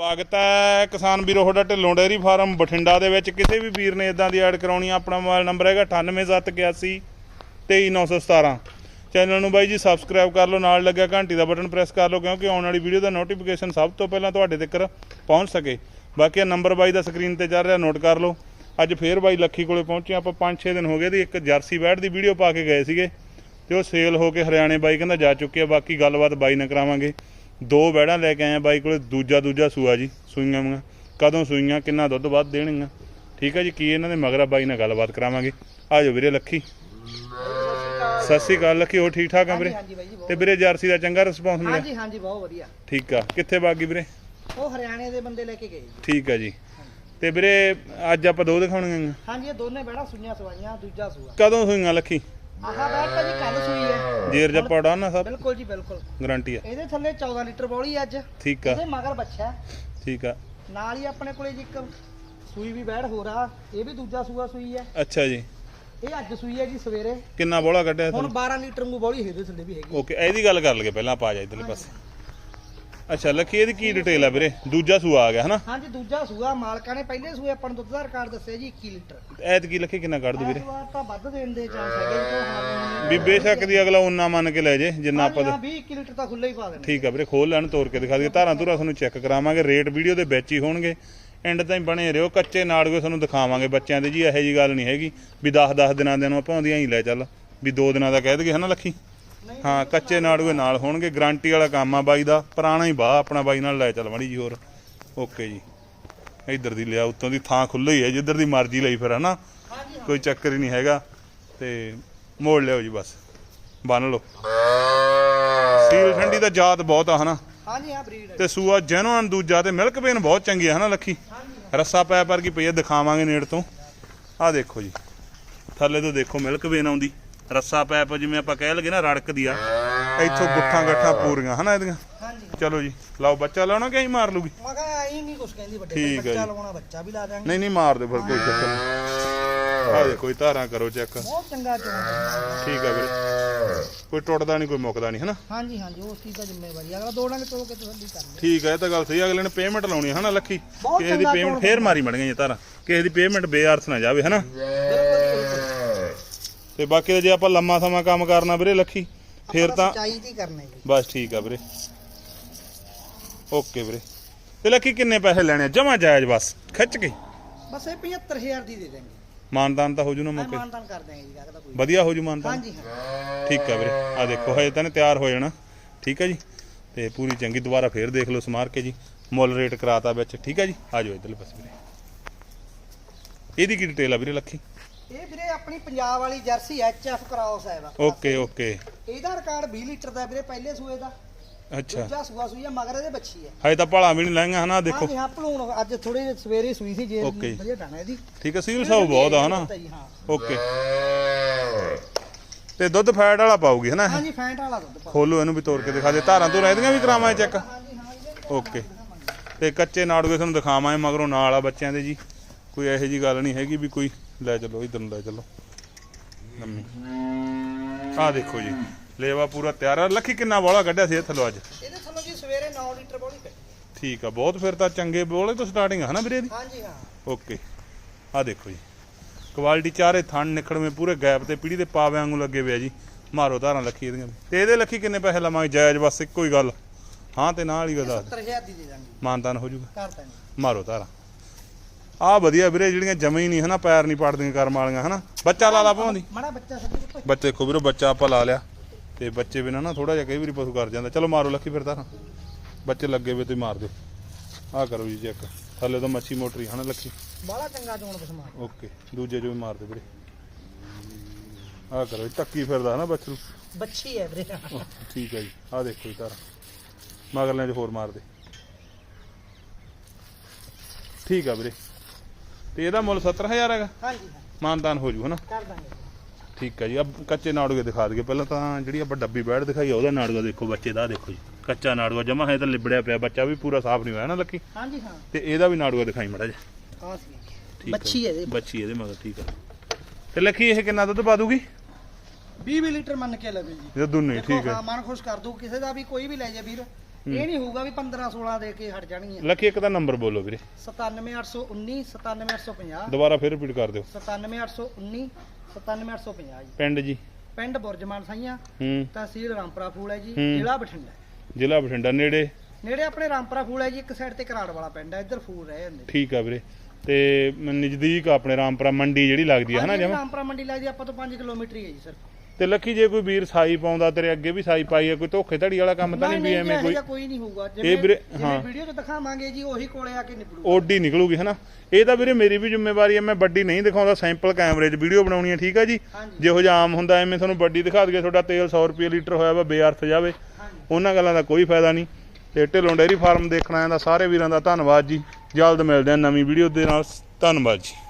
ਸਵਾਗਤ ਹੈ ਕਿਸਾਨ ਵੀਰੋ, ਤੁਹਾਡਾ ਢਿੱਲੋਂ ਡੇਅਰੀ ਫਾਰਮ ਬਠਿੰਡਾ ਦੇ ਵਿੱਚ। ਕਿਸੇ ਵੀ ਵੀਰ ਨੇ ਇਦਾਂ ਦੀ ਐਡ ਕਰਾਉਣੀ ਆ, ਆਪਣਾ ਮੋਬਾਈਲ ਨੰਬਰ ਹੈਗਾ 98781 23917 ਚੈਨਲ ਨੂੰ ਬਾਈ ਜੀ ਸਬਸਕ੍ਰਾਈਬ ਕਰ ਲਓ, ਨਾਲ ਲੱਗਿਆ ਘੰਟੀ ਦਾ ਬਟਨ ਪ੍ਰੈਸ ਕਰ ਲਓ, ਕਿਉਂਕਿ ਆਉਣ ਵਾਲੀ ਵੀਡੀਓ ਦਾ ਨੋਟੀਫਿਕੇਸ਼ਨ ਸਭ ਤੋਂ ਪਹਿਲਾਂ ਤੁਹਾਡੇ ਤੱਕ ਪਹੁੰਚ ਸਕੇ। ਬਾਕੀ ਇਹ ਨੰਬਰ ਬਾਈ ਦਾ ਸਕਰੀਨ ਤੇ ਚੱਲ ਰਿਹਾ, ਨੋਟ ਕਰ ਲਓ। ਅੱਜ ਫੇਰ ਬਾਈ ਲੱਖੀ ਕੋਲੇ ਪਹੁੰਚੇ ਆਪਾਂ 5-6 ਦਿਨ ਹੋ ਗਏ ਦੀ, ਇੱਕ ਜਰਸੀ ਬੈਟ ਦੀ ਵੀਡੀਓ ਪਾ ਕੇ ਗਏ ਸੀਗੇ, ਤੇ ਉਹ ਸੇਲ ਹੋ ਕੇ ਹਰਿਆਣੇ ਬਾਈ ਕਹਿੰਦਾ ਜਾ ਚੁੱਕੀ ਆ, ਬਾਕੀ ਗੱਲਬਾਤ ਬਾਈ ਨਾਲ ਕਰਾਵਾਂਗੇ। ਦੋ ਬੈੜਾਂ ਲੈ ਕੇ ਆਏ ਆ ਬਾਈ ਕੋਲੇ ਦੂਜਾ ਦੂਜਾ ਸੂਆ ਜੀ ਸੂਈਆਂ ਵਾਂ ਕਦੋਂ ਸੂਈਆਂ ਕਿੰਨਾ ਦੁੱਧ ਵੱਧ ਦੇਣਗੀਆਂ? ਠੀਕ ਹੈ ਜੀ ਕੀ ਇਹਨਾਂ ਦੇ ਮਗਰਾ ਬਾਈ ਨਾਲ ਗੱਲਬਾਤ ਕਰਾਵਾਂਗੇ। ਆ ਜਾਓ ਵੀਰੇ ਲੱਖੀ। ਸਤਿ ਸ਼੍ਰੀ ਅਕਾਲ ਲੱਖੀ ਹੋ ਠੀਕ ਠਾਕ ਆ ਵੀਰੇ? ਹਾਂਜੀ ਬਾਈ ਜੀ ਬਹੁਤ ਤੇ ਵੀਰੇ ਜਰਸੀ ਦਾ ਚੰਗਾ ਰਿਸਪੌਂਸ ਮਿਲਿਆ? ਹਾਂਜੀ ਹਾਂਜੀ ਬਹੁਤ ਵਧੀਆ। ਠੀਕ ਆ। ਕਿੱਥੇ ਬਾਗੀ ਵੀਰੇ? ਉਹ ਹਰਿਆਣੇ ਦੇ ਬੰਦੇ ਲੈ ਕੇ ਗਏ ਜੀ। ਠੀਕ ਆ ਜੀ। ਤੇ ਵੀਰੇ ਅੱਜ ਆਪਾਂ ਦੋ ਦਿਖਾਉਣੀਆਂ ਹਾਂਜੀ ਇਹ ਦੋਨੇ ਬੈੜਾ ਸੂਈਆਂ ਸਵਾਈਆਂ ਦੂਜਾ ਸੂਆ। ਕਦੋਂ ਸੂਈਆਂ ਲੱਖੀ? ਆਹਾ ਬੈੜ ਤਾਂ ਜੀ ਕੱਲ ਸੂਈ ਹੈ। ਜੇਰ ਜੱਪਾ ਨਾ ਸਭ। ਬਿਲਕੁਲ ਜੀ ਬਿਲਕੁਲ। ਗਾਰੰਟੀ ਆ ਇਹਦੇ ਥੱਲੇ 14 ਲੀਟਰ ਬੋਲੀ ਅੱਜ। ਠੀਕ ਆ। ਇਹਦੇ ਮਗਰ ਬੱਚਾ ਠੀਕ ਆ। ਨਾਲ ਹੀ ਆਪਣੇ ਕੋਲੇ ਜੀ ਇੱਕ ਸੂਈ ਵੀ ਬੈੜ ਹੋ ਰਹਾ ਇਹ ਵੀ ਦੂਜਾ ਸੂਆ ਸੂਈ ਹੈ। ਅੱਛਾ ਜੀ। ਇਹ ਅੱਜ ਸੂਈ ਹੈ ਜੀ ਸਵੇਰੇ। ਕਿੰਨਾ ਬੋਲਾ ਕੱਢਿਆ ਹੁਣ ਤੁਹਾਨੂੰ 12 ਲੀਟਰ ਨੂੰ ਬੋਲੀ ਇਹਦੇ ਥੱਲੇ ਵੀ ਹੈਗੀ। ਓਕੇ ਇਹਦੀ ਗੱਲ ਕਰ ਲਈਏ ਪਹਿਲਾਂ ਆਪਾਂ ਆ ਜਾ ਇਧਰਲੇ ਪਾਸੇ। ਅੱਛਾ ਲੱਖੀ ਇਹਦੀ ਕੀ ਡਿਟੇਲ ਆ ਵੀਰੇ? ਦੂਜਾ ਸੂਆ ਆ ਗਿਆ ਹਨਾ? ਹਾਂਜੀ ਦੂਜਾ ਸੂਆ ਮਾਲਕਾਂ ਨੇ ਪਹਿਲੇ ਸੂਏ ਆਪਾਂ ਨੂੰ ਦੁੱਧ ਦਾ ਰਿਕਾਰਡ ਦੱਸਿਆ ਜੀ 21 ਲੀਟਰ। ਐਤ ਕੀ ਲੱਖੀ ਕਿੰਨਾ ਕੱਢ ਦੂ ਵੀਰੇ? ਇਸ ਵਾਰ ਤਾਂ ਵੱਧ ਦੇਣ ਦੇ ਚਾਂਸ ਹੈਗੇ ਜੀ ਹਾਲ ਵੀ ਬੇਸ਼ੱਕ ਦੀ ਅਗਲਾ ਉਨਾ ਮੰਨ ਕੇ ਲੈ ਜੇ ਜਿੰਨਾ ਆਪਾਂ ਹਾਂ 20 21 ਲੀਟਰ ਤਾਂ ਖੁੱਲਾ ਹੀ ਪਾ ਦੇਣਾ। ਠੀਕ ਆ ਵੀਰੇ ਖੋਲ ਲੈਣ ਤੋੜ ਕੇ ਦਿਖਾ ਦਈਏ। ਧਾਰਾਂ ਧੁਰਾ ਤੁਹਾਨੂੰ ਚੈੱਕ ਕਰਾਵਾਂਗੇ ਰੇਟ ਵੀਡੀਓ ਦੇ ਵਿੱਚ ਹੀ ਹੋਣਗੇ। ਐਂਡ ਤਾਈਂ ਬਣੇ ਰਹੋ ਕੱਚੇ ਨਾੜੂਏ ਤੁਹਾਨੂੰ ਦਿਖਾਵਾਂਗੇ ਬੱਚਿਆਂ ਦੇ ਜੀ ਇਹੋ ਜੀ ਗੱਲ ਨਹੀਂ ਹੈਗੀ। ਵੀ 10-10 ਦਿਨਾਂ ਦੇ ਨੂੰ ਆਪਾਂ ਆਉਂਦੀਆਂ ਹੀ ਲੈ ਚੱਲ। ਵੀ 2 ਦਿਨਾਂ ਦਾ ਕਹਿ ਦਈਏ ਹਨਾ ਲੱਖੀ? ਹਾਂ ਕੱਚੇ ਨਾੜੂਏ ਨਾਲ ਹੋਣਗੇ ਗਾਰੰਟੀ ਵਾਲਾ ਕੰਮ ਆ ਬਾਈ ਦਾ ਪੁਰਾਣਾ ਹੀ ਬਾਹ ਆਪਣਾ ਬਾਈ ਨਾਲ ਲੈ ਚੱਲ ਮਾੜੀ ਜੀ ਹੋਰ। ਓਕੇ ਜੀ। ਇੱਧਰ ਦੀ ਲਿਆ ਉੱਤੋਂ ਦੀ ਥਾਂ ਖੁੱਲੀ ਹੀ ਹੈ ਜਿੱਧਰ ਦੀ ਮਰਜ਼ੀ ਲਈ ਫਿਰ ਹਨਾ? ਕੋਈ ਚੱਕਰ ਹੀ ਨਹੀਂ ਹੈਗਾ ਤੇ ਮੋੜ ਲਿਓ ਜੀ ਬਸ। ਬੰਨ ਲਓ। ਸੀਲ ਠੰਡੀ ਦਾ ਜਾਤ ਬਹੁਤ ਆ ਹਨਾ? ਹਾਂਜੀ ਹਾਂ ਬਰੀਡ ਤੇ ਸੂਆ ਜੈਨੂਅਨ ਦੂਜਾ ਤੇ ਮਿਲਕ ਵੇਨ ਬਹੁਤ ਚੰਗੀ ਹੈ ਹਨਾ ਲੱਖੀ? ਰੱਸਾ ਪੈ ਪਰ ਕੀ ਪਈ ਆ ਦਿਖਾਵਾਂਗੇ ਨੇੜ ਤੋਂ। ਆਹ ਦੇਖੋ ਜੀ। ਥੱਲੇ ਤੋਂ ਦੇਖੋ ਮਿਲਕ ਵੇਨ ਆਉਂਦੀ। ਰੱਸਾ ਪੈਪ ਜਿਵੇਂ ਆਪਾਂ ਕਹਿ ਲਗੇ ਨਾ ਰੜਕਦੀ ਆ ਇੱਥੋਂ ਗੁੱਠਾਂ ਗੱਠਾਂ ਪੂਰੀਆਂ ਹਨਾ ਇਹਦੀਆਂ? ਹਾਂਜੀ। ਚਲੋ ਜੀ ਲਾਓ ਬੱਚਾ ਲਾਉਣਾ ਕਿ ਮਾਰ ਲੂਗੀ ਮੈਂ ਕਿਹਾ ਆਈ ਨਹੀਂ ਕੁਛ ਕਹਿੰਦੀ ਵੱਡੇ ਠੀਕ ਹੈ ਬੱਚਾ ਜੀ। ਲਵਾਉਣਾ ਬੱਚਾ ਵੀ ਲਾ ਦਾਂਗੇ ਨਹੀਂ ਨਹੀਂ ਮਾਰ ਦੇ ਫਿਰ ਕੋਈ ਚੱਕਰ ਨਹੀਂ। ਆਹ ਦੇਖੋ ਧਾਰਾਂ ਕਰੋ ਚੈੱਕ। ਬਹੁਤ ਚੰਗਾ ਚੋਣ ਠੀਕ ਆ ਵੀਰੇ। ਕੋਈ ਟੁੱਟਦਾ ਨਹੀਂ ਕੋਈ ਮੁੱਕਦਾ ਨਹੀਂ ਹਨਾ? ਹਾਂਜੀ ਹਾਂਜੀ ਉਸ ਚੀਜ਼ ਦਾ ਜ਼ਿੰਮੇਵਾਰੀ ਅਗਲਾ ਦੋ ਡੰਗ ਚੋ ਕੇ ਤਸੱਲੀ ਕਰ ਲੈ ਠੀਕ ਹੈ ਇਹ ਤਾਂ ਗੱਲ ਸਹੀ ਆ, ਅਗਲੇ ਨੇ ਪੇਮੈਂਟ ਲਾਉਣੀ ਹੈ ਹਨਾ ਲੱਖੀ? ਬਹੁਤ ਕਿਸੇ ਦੀ ਚੰਗਾ ਪੇਮੈਂਟ ਫੇਰ ਮਾਰੀ ਮੜੀਆਂ ਜੀ ਧਾਰਾਂ। ਕਿਸੇ ਦੀ ਪੇਮੈਂਟ ਬੇਅਰਥ ਨਾ ਜਾਵੇ ਹਨਾ? ਤੇ ਬਾਕੀ ਤਾਂ ਜੇ ਆਪਾਂ ਲੰਮਾ ਸਮਾਂ ਕੰਮ ਕਰਨਾ ਵੀਰੇ ਲੱਖੀ ਫੇਰ ਤਾਂ ਚਾਹੀਦੀ ਕਰਨੇ ਜੀ। ਬਸ ਠੀਕ ਆ ਵੀਰੇ। ਓਕੇ ਵੀਰੇ। ਤੇ ਲੱਖੀ ਕਿੰਨੇ ਪੈਸੇ ਲੈਣੇ ਜਮਾ ਜਾਇਜ਼ ਬਸ ਖਿੱਚ ਕੇ। ਬਸ ਇਹ 75000 ਦੀ ਦੇ ਦੇਂਗੇ ਮਾਨਦਾਨ ਤਾਂ ਹੋ ਜੂ ਨਾ ਮੌਕੇ ਮਾਨਦਾਨ ਕਰ ਦਾਂਗੇ ਜੀ ਲੱਗਦਾ ਕੋਈ। ਵਧੀਆ ਹੋ ਜੂ ਮਾਨਦਾਨ? ਹਾਂਜੀ ਹਾਂ। ਠੀਕ ਆ ਵੀਰੇ। ਆ ਦੇਖੋ ਹਜੇ ਤਾਂ ਨੇ ਤਿਆਰ ਹੋ ਜਾਣਾ। ਠੀਕ ਆ ਜੀ। ਤੇ ਪੂਰੀ ਚੰਗੀ ਦੁਬਾਰਾ ਫੇਰ ਦੇਖ ਲਓ ਸਮਾਰ ਕੇ ਜੀ। ਮੁੱਲ ਰੇਟ ਕਰਾਤਾ ਵਿੱਚ। ਠੀਕ ਆ ਜੀ। ਆ ਜਾਓ ਇਧਰਲੇ ਪਾਸੇ ਵੀਰੇ। ਇਹਦੀ ਕੀ ਡਿਟੇਲ ਆ ਵੀਰੇ ਲੱਖੀ? ਇਹ ਵੀਰੇ ਆਪਣੀ ਪੰਜਾਬ ਵਾਲੀ ਜਰਸੀ ਐਚਐਫ ਕ੍ਰਾਸ ਹੈ ਵਾ ਓਕੇ ਓਕੇ ਇਹਦਾ ਰਿਕਾਰਡ 20 ਲੀਟਰ ਦਾ ਵੀਰੇ ਪਹਿਲੇ ਸੂਏ ਦਾ। ਅੱਛਾ। ਦੂਜਾ ਸੂਆ ਸੂਈ ਆ ਮਗਰ ਇਹਦੇ ਬੱਚੀ ਹੈ। ਹਜੇ ਤਾਂ ਭਾਲਾ ਵੀ ਨਹੀਂ ਲਾਈਆਂ ਹਨਾ ਦੇਖੋ। ਹਾਂਜੀ ਹਾਂ ਭਲੂਣ ਅੱਜ ਥੋੜੀ ਜਿਹੀ ਸਵੇਰੇ ਸੂਈ ਸੀ ਜੇ। ਵਧੀਆ ਟਾਣਾ ਇਹਦੀ। ਠੀਕ ਆ ਸੀਲ ਸਾਊ ਬਹੁਤ ਆ ਹਨਾ? ਜੀ, ਹਾਂ। ਓਕੇ ਤੇ ਦੁੱਧ ਫੈਟ ਵਾਲਾ ਪਾਉਗੀ ਹਨਾ ਇਹ? ਹਾਂਜੀ ਫੈਂਟ ਵਾਲਾ ਦੁੱਧ ਪਾ ਖੋਲੋ ਇਹਨੂੰ ਵੀ ਤੋੜ ਕੇ ਦਿਖਾ ਦੇ। ਧਾਰਾਂ ਤੋਂ ਇਹਦੀਆਂ ਵੀ ਕਰਾਵਾਂ ਚੈੱਕ? ਹਾਂਜੀ ਹਾਂ ਇਹਦੇ ਓਕੇ ਤੇ ਕੱਚੇ ਨਾੜੂਏ ਤੁਹਾਨੂੰ ਦਿਖਾਵਾਂ ਮਗਰੋਂ ਨਾਲ ਆ ਬੱਚਿਆਂ ਦੇ ਜੀ। ਕੋਈ ਇਹੋ ਜੀ ਗੱਲ ਨਹੀਂ ਹੈਗੀ ਵੀ ਕੋਈ ਲੈ ਚੱਲੋ ਇਧਰ ਨੂੰ ਲੈ ਚੱਲੋ। ਲੰਮੀ ਆਹ ਦੇਖੋ ਜੀ ਲੇਵਾ ਪੂਰਾ ਤਿਆਰ ਆ। ਲੱਖੀ ਕਿੰਨਾ ਬੋਲਾ ਕੱਢਿਆ ਸੀ ਥੱਲੋਂ ਅੱਜ? ਇਹਦੇ ਥੱਲੋਂ ਜੀ ਸਵੇਰੇ 9 ਲੀਟਰ ਬੋਲੀ ਪਈ ਠੀਕ ਆ ਬਹੁਤ ਫਿਰ ਤਾਂ ਚੰਗੇ ਬੋਲੇ ਤੋਂ ਸਟਾਰਟਿੰਗ ਹੈ ਨਾ ਵੀਰੇ ਦੀ ਹਾਂਜੀ ਹਾਂ। ਓਕੇ। ਆਹ ਦੇਖੋ ਜੀ ਕੁਆਲਿਟੀ ਚਾਰੇ ਥਣ ਨਿਕੜਵੇਂ ਪੂਰੇ ਗੈਪ ਤੇ ਪੀੜੀ ਦੇ ਪਾਵੇ ਵਾਂਗੂ ਲੱਗੇ ਹੋਏ ਆ ਜੀ। ਮਾਰੋ ਧਾਰਾਂ ਲੱਖੀ ਇਹਦੀਆਂ। ਤੇ ਇਹਦੇ ਲੱਖੀ ਕਿੰਨੇ ਪੈਸੇ ਲਵਾਂਗੇ? ਜਾਇਜ਼ ਬਸ ਇੱਕੋ ਹੀ ਗੱਲ। ਹਾਂ ਤੇ ਨਾਲ ਹੀ ਗੱਲ ਦੱਸ 70000 ਦੀ ਦੇ ਦਾਂਗੇ। ਮਾਨਤਾਨ ਹੋ ਜਾਊਗਾ। ਕਰ ਦਾਂਗੇ ਮਾਰੋ ਧਾਰਾਂ। ਆ ਵਧੀਆ ਵੀਰੇ ਜਿਹੜੀਆਂ ਜਮੇ ਹੀ ਨਹੀਂ ਹਨਾ ਪੈਰ ਨਹੀਂ ਪੜਦੀਆਂ ਕਰਮ ਵਾਲੀਆਂ ਹਨਾ? ਬੱਚਾ ਲਾ ਲਾ ਪਾਉਂਦੀ ਮਾੜਾ ਬੱਚਾ ਸੱਜੀ ਬੱਚੇ ਦੇਖੋ ਵੀਰੋ ਬੱਚਾ ਆਪਾਂ ਲਾ ਲਿਆ। ਤੇ ਬੱਚੇ ਬਿਨਾ ਨਾ ਥੋੜਾ ਜਿਹਾ ਕਈ ਵਾਰੀ ਪਸ਼ੂ ਕਰ ਜਾਂਦਾ। ਚਲੋ ਮਾਰੋ ਲੱਖੀ ਫਿਰ ਧਾਰਾਂ ਬੱਚੇ ਲੱਗੇ ਵੇ ਤੇ ਮਾਰ ਦਿਓ। ਆਹ ਕਰੋ ਜੀ ਚੈੱਕ। ਥੱਲੇ ਤੋਂ ਮੱਛੀ ਮੋਟਰੀ ਹਨਾ ਲੱਖੀ? ਬਾਹਲਾ ਚੰਗਾ ਚੋਣ ਬਸਮਾ ਓਕੇ ਦੂਜੇ ਜੋ ਵੀ ਮਾਰ ਦੇ ਵੀਰੇ। ਆਹ ਕਰੋ ਟੱਕੀ ਫਿਰਦਾ ਨਾ। ਬੱਚਰੂ ਬੱਚੀ ਹੈ ਵੀਰੇ। ਠੀਕ ਹੈ ਜੀ ਆਹ ਦੇਖੋ ਜੀ ਧਾਰਾਂ ਮਗਰਲੇ ਚ ਹੋਰ ਮਾਰ ਦੇ। ਠੀਕ ਆ ਵੀਰੇ। ਤੇ ਇਹਦਾ ਮੁੱਲ 70000 ਹੈਗਾ? ਹਾਂਜੀ ਹਾਂ ਮਾਨਦਾਨ ਹੋ ਜੂ ਹਨਾ? ਕਰ ਦਾਂਗੇ। ਠੀਕ ਹੈ ਜੀ ਆ ਕੱਚੇ ਨਾੜੂਏ ਦਿਖਾ ਦਈਏ। ਪਹਿਲਾਂ ਤਾਂ ਜਿਹੜੀ ਆਪਾਂ ਡੱਬੀ ਬੈਠ ਦਿਖਾਈ ਆ ਉਹਦਾ ਨਾੜੂਆ ਦੇਖੋ ਬੱਚੇ ਦਾ ਆਹ ਦੇਖੋ ਜੀ। ਕੱਚਾ ਨਾੜੂਆ ਜਮਾ ਹੈ ਤਾਂ ਲਿਬੜਿਆ ਪਿਆ ਬੱਚਾ ਵੀ ਪੂਰਾ ਸਾਫ਼ ਨਹੀਂ ਹੋਇਆ ਨਾ ਲੱਕੀ? ਹਾਂਜੀ ਹਾਂ। ਤੇ ਇਹਦਾ ਵੀ ਨਾੜੂਆ ਦਿਖਾਈ ਮੜਾ ਜੀ ਹਾਂ ਸੀ ਠੀਕ ਆ। ਬੱਚੀ ਹੈ ਇਹਦੇ। ਬੱਚੀ ਇਹਦੇ ਮਗਰ ਠੀਕ ਆ। ਤੇ ਲੱਕੀ ਇਹ ਕਿੰਨਾ ਦੁੱਧ ਪਾ ਦੂਗੀ? 20 ਲੀਟਰ ਮੰਨ ਕੇ ਲਵੇ ਜੀ। ਇਹ ਦੁੰਨੇ ਦੇਖੋ ਠੀਕ ਹੈ ਹਾਂ ਮਨ ਖੁਸ਼ ਕਰ ਦੂ ਕਿਸੇ ਦਾ ਵੀ ਕੋਈ ਵੀ ਲੈ ਜਾ ਵੀਰ। ਇਹ ਨਹੀਂ ਹੋਊਗਾ ਵੀ 15 16 ਦੇ ਕੇ ਹਟ ਜਾਣਗੀਆਂ। ਲੱਕੀ ਇੱਕ ਤਾਂ ਨੰਬਰ ਬੋਲੋ ਵੀਰੇ। 97819 97850 ਦੁਬਾਰਾ ਫਿਰ ਰਿਪੀਟ ਕਰ ਦਿਓ। 97819 97850 ਜੀ। ਪਿੰਡ ਜੀ। ਪਿੰਡ ਬੁਰਜਮਾਨ ਸਾਈਆਂ ਹੂੰ। ਤਹਿਸੀਲ ਰਾਮਪੁਰਾ ਫੂਲ ਹੈ ਜੀ ਹੂੰ। ਜ਼ਿਲ੍ਹਾ ਬਠਿੰਡਾ। ਜ਼ਿਲ੍ਹਾ ਬਠਿੰਡਾ ਨੇੜੇ। ਨੇੜੇ ਆਪਣੇ ਰਾਮਪੁਰਾ ਫੂਲ ਹੈ ਜੀ ਇੱਕ ਸਾਈਡ ਤੇ ਕਰਾੜ ਵਾਲਾ ਪਿੰਡ ਹੈ ਇੱਧਰ ਫੂਲ ਰਹਿ ਜਾਂਦੇ। ਠੀਕ ਆ ਵੀਰੇ। ਤੇ ਨਜ਼ਦੀਕ ਆਪਣੇ ਰਾਮਪੁਰਾ ਮੰਡੀ ਜਿਹੜੀ ਲੱਗਦੀ ਆ ਹਨਾ ਜਮਾ? ਰਾਮਪੁਰਾ ਮੰਡੀ ਲੱਗਦੀ ਆਪਾਂ ਤੋਂ 5 ਕਿਲੋਮੀਟਰ ਹੀ ਹੈ ਜੀ ਸਰ ਤੇ ਲੱਕੀ ਜੇ ਕੋਈ ਵੀਰ ਸਾਈ ਪਾਉਂਦਾ ਤੇਰੇ ਅੱਗੇ ਵੀ ਸਾਈ ਪਾਈ ਆ ਕੋਈ ਧੋਖੇ ਧੜੀ ਵਾਲਾ ਕੰਮ ਤਾਂ ਨਹੀਂ ਵੀ ਐਵੇਂ ਕੋਈ? ਕੋਈ ਨਹੀਂ ਹੋਊਗਾ। ਜਿਵੇਂ ਹਾਂ। ਵੀਡੀਓ 'ਚ ਦਿਖਾਵਾਂਗੇ ਜੀ ਉਹੀ ਕੋਲੇ ਆ ਕੇ ਨਿਕਲੂ ਓਡੀ ਨਿਕਲੂਗੀ ਹਨਾ? ਇਹ ਤਾਂ ਵੀਰੇ ਮੇਰੀ ਵੀ ਜ਼ਿੰਮੇਵਾਰੀ ਹੈ ਮੈਂ ਵੱਡੀ ਨਹੀਂ ਦਿਖਾਉਂਦਾ ਸੈਂਪਲ ਕੈਮਰੇ 'ਚ ਵੀਡੀਓ ਬਣਾਉਣੀ ਹੈ ਠੀਕ ਆ ਜੀ? ਜਿਹੋ ਜਿਹਾ ਆਮ ਹੁੰਦਾ ਐਵੇਂ ਤੁਹਾਨੂੰ ਵੱਡੀ ਦਿਖਾ ਦਈਏ ਤੁਹਾਡਾ ਤੇਲ 100 ਰੁਪਏ ਲੀਟਰ ਹੋਇਆ ਵਾ ਬੇਅਰਥ ਜਾਵੇ। ਉਹਨਾਂ ਗੱਲਾਂ ਦਾ ਕੋਈ ਫਾਇਦਾ ਨਹੀਂ। ਤੇ ਢਿੱਲੋਂ ਡੇਅਰੀ ਫਾਰਮ ਦੇਖਣ ਆਇਆ ਦਾ ਸਾਰੇ ਵੀਰਾਂ ਦਾ ਧੰਨਵਾਦ ਜੀ। ਜਲਦ ਮਿਲਦੇ ਆ ਨਵੀਂ ਵੀਡੀਓ ਦੇ ਨਾਲ। ਧੰਨਵਾਦ ਜੀ।